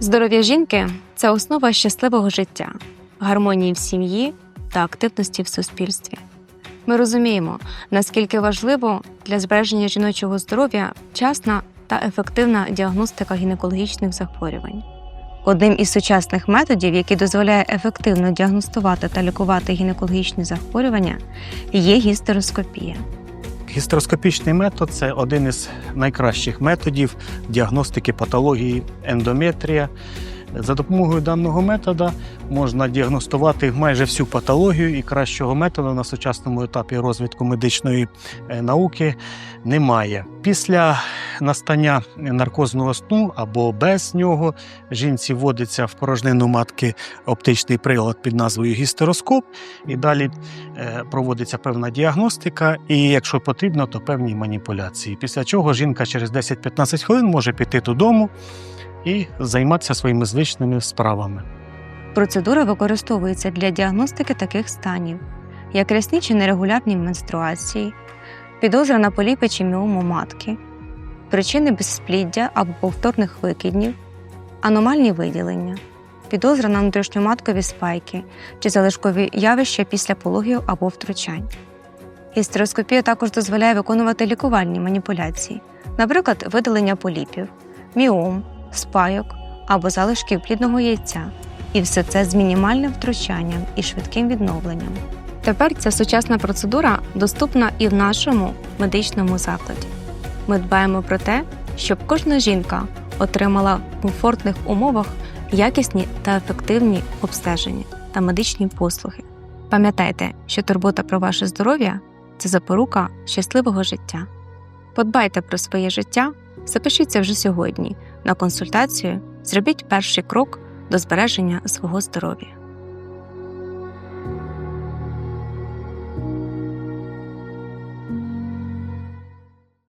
Здоров'я жінки це основа щасливого життя, гармонії в сім'ї та активності в суспільстві. Ми розуміємо, наскільки важливо для збереження жіночого здоров'я вчасна та ефективна діагностика гінекологічних захворювань. Одним із сучасних методів, який дозволяє ефективно діагностувати та лікувати гінекологічні захворювання, є гістероскопія. Гістероскопічний метод це один із найкращих методів діагностики патології ендометрія. За допомогою даного методу можна діагностувати майже всю патологію, і кращого методу на сучасному етапі розвитку медичної е, науки немає. Після настання наркозного сну або без нього жінці вводиться в порожнину матки оптичний прилад під назвою гістероскоп, і далі е, проводиться певна діагностика, і якщо потрібно, то певні маніпуляції. Після чого жінка через 10-15 хвилин може піти додому і займатися своїми звичними справами. Процедура використовується для діагностики таких станів, як рясні чи нерегулярні менструації, підозра на поліпи чи міому матки, причини безспліддя або повторних викиднів, аномальні виділення, підозра на внутрішньоматкові спайки чи залишкові явища після пологів або втручань. Гістероскопія також дозволяє виконувати лікувальні маніпуляції, наприклад, видалення поліпів, міом, спайок або залишків плідного яйця. І все це з мінімальним втручанням і швидким відновленням. Тепер ця сучасна процедура доступна і в нашому медичному закладі. Ми дбаємо про те, щоб кожна жінка отримала в комфортних умовах якісні та ефективні обстеження та медичні послуги. Пам'ятайте, що турбота про ваше здоров'я це запорука щасливого життя. Подбайте про своє життя, запишіться вже сьогодні на консультацію, зробіть перший крок до збереження свого здоров'я.